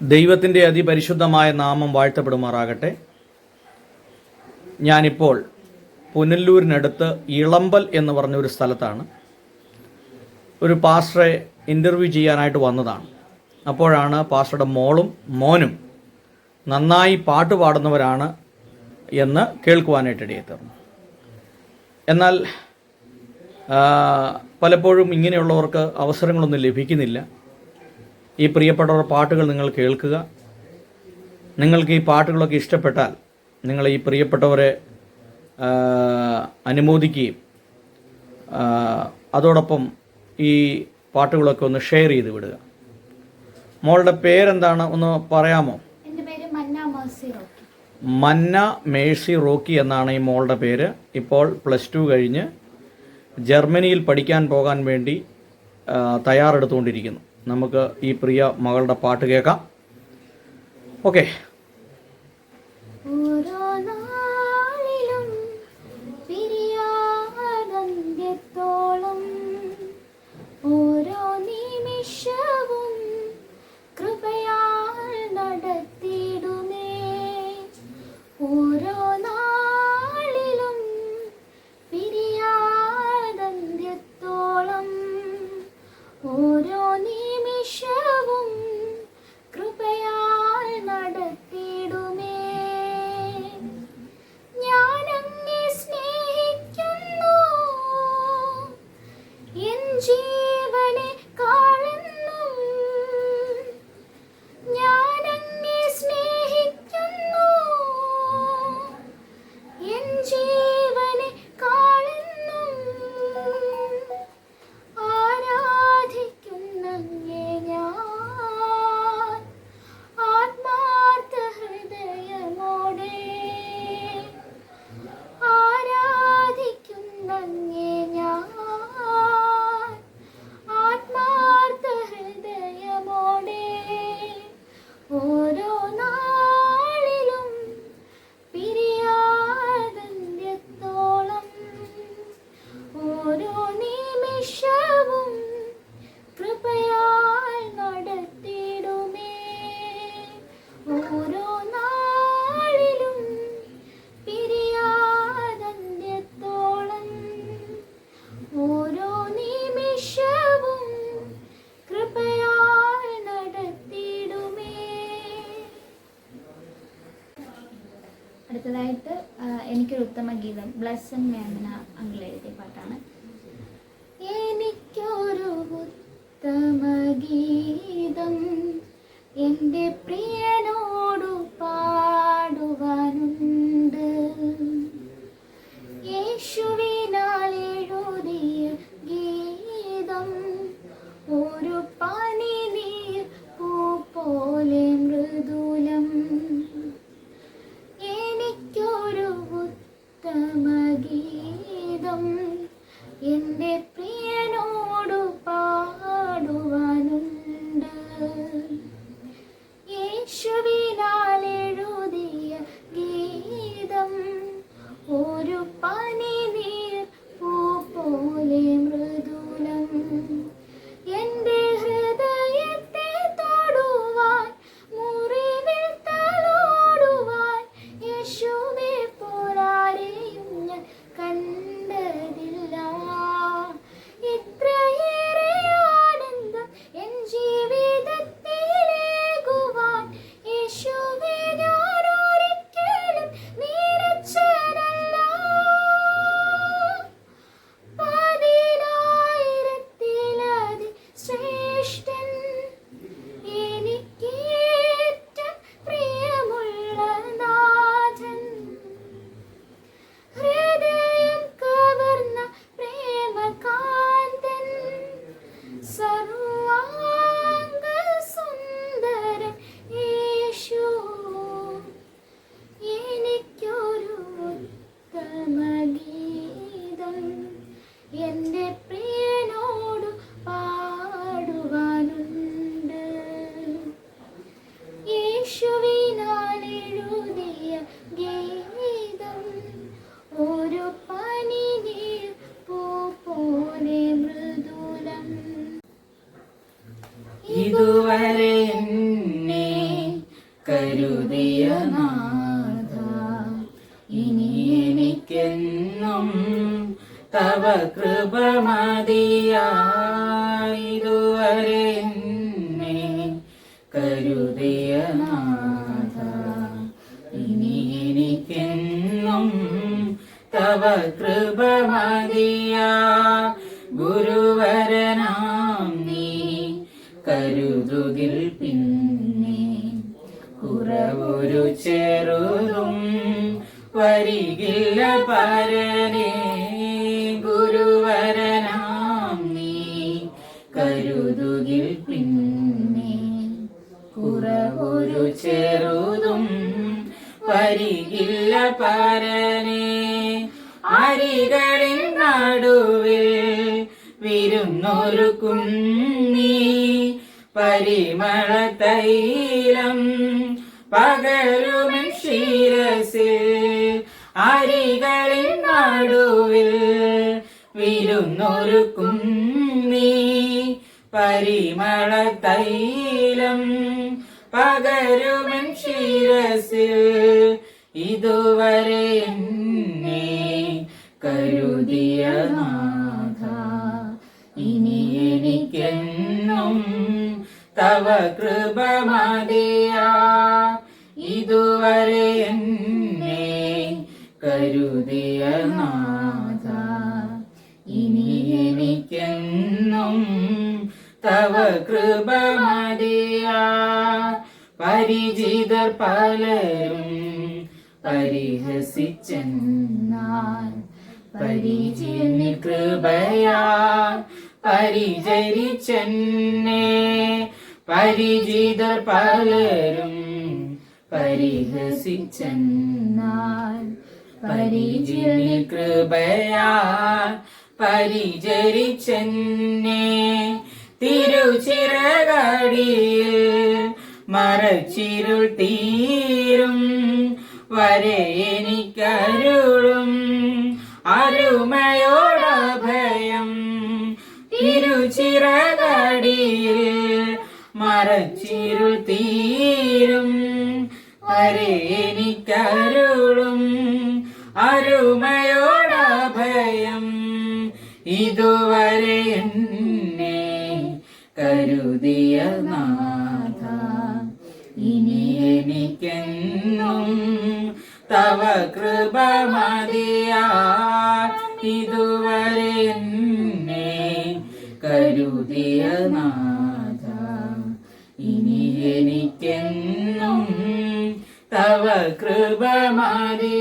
ദൈവത്തിന്റെ അതിപരിശുദ്ധമായ നാമം വാഴ്ത്തപ്പെടുമാറാകട്ടെ. ഞാനിപ്പോൾ പുനല്ലൂരിനടുത്ത് ഇളമ്പൽ എന്ന് പറഞ്ഞ ഒരു സ്ഥലത്താണ്. ഒരു പാസ്റ്ററെ ഇന്റർവ്യൂ ചെയ്യാനായിട്ട് വന്നതാണ്. അപ്പോഴാണ് പാസ്റ്ററുടെ മോളും മോനും നന്നായി പാട്ട് പാടുന്നവരാണ് എന്ന് കേൾക്കുവാനായിട്ട് ഇടയെത്തുന്നു എന്നാൽ പലപ്പോഴും ഇങ്ങനെയുള്ളവർക്ക് അവസരങ്ങളൊന്നും ലഭിക്കുന്നില്ല. ഈ പ്രിയപ്പെട്ടവർ പാട്ടുകൾ നിങ്ങൾ കേൾക്കുക. നിങ്ങൾക്ക് ഈ പാട്ടുകളൊക്കെ ഇഷ്ടപ്പെട്ടാൽ നിങ്ങൾ ഈ പ്രിയപ്പെട്ടവരെ അനുമോദിക്കുകയും അതോടൊപ്പം ഈ പാട്ടുകളൊക്കെ ഒന്ന് ഷെയർ ചെയ്ത് വിടുക. മോളുടെ പേരെന്താണ് ഒന്ന് പറയാമോ? Manna Mercy Rocky. Manna Mercy Rocky എന്നാണ് ഈ മോളുടെ പേര്. ഇപ്പോൾ പ്ലസ് ടു കഴിഞ്ഞ് ജർമ്മനിയിൽ പഠിക്കാൻ പോകാൻ വേണ്ടി തയ്യാറെടുത്തുകൊണ്ടിരിക്കുന്നു. നമുക്ക് ഈ പ്രിയ മകളുടെ പാട്ട് കേൾക്കാം. ഓക്കെ അടുത്തതായിട്ട് എനിക്കൊരു ഉത്തമ ഗീതം ബ്ലസ് ബ്ലസ്സൻ മേമന അങ്കിൾ പാട്ടാണ്. എനിക്കൊരു ഉത്തമ ഗീതം എന്റെ പ്രിയനോടു എനിക്കെന്നും തവ കൃപ മതിയായതുവരെ എന്നെ കരുതിയ ഇനി എനിക്കെന്നും തവ കൃപ മതിയാ ഗുരുവരനാം നീ കരുതുകിൽ പിന്നെ. കുറവൊരു ചെറുതും വരികില്ല പരനേ ഗുരുവരനാം നീ. കരുതുകിൽ പിന്നെ കുറവൊരു ചെറുതും പരിഗില്ല പരനേ. അരികളിൻ നടുവിൽ വിരുന്നൊരു നീ. പരിമള തൈലം പകരുമൻ ശിരസിൽ അരികളിൻ നടുവിൽ വിരുന്നൊരു നീ. പരിമള തൈലം പകരുമൻ ശിരസിൽ ഇതുവരെ എന്നെ കരുതിയ നാഥ. ഇനി എനിക്കെന്നും തവ കൃപ മതിയാ കരുതിയ നാഥ ഇനി എനിക്കെന്നും തവ കൃപ മതിയാ. പരിചിതർ പലരും പരിഹസിച്ചെന്നാൽ പരിചിനി കൃപയാ. പരിചരിച്ചെന്നെ. പരിചിതർ പലരും പരിഹസിച്ചെന്നാൽ പരിചിനി കൃപയാ പരിചരിച്ചെന്നെ. തിരുചിറകടിയിൽ മറച്ചിരുൾ തീരും. വരെ എനിക്കരുളും. അരുമയോടഭയം തിരുചിറകടിയിൽ മറച്ചിരുൾ തീരും. വരെ എനിക്കരുളും. അരുമയോടഭയം ഇതുവരെ എന്നെ കരുതിയ നാഥ. ഇനി എനിക്കെന്നും തവ കൃപ മതിയാ. ഇതുവരെ എന്നെ കരുതിയ നാഥ. ഇനി എനിക്കെന്നും തവ കൃപ മതിയാ.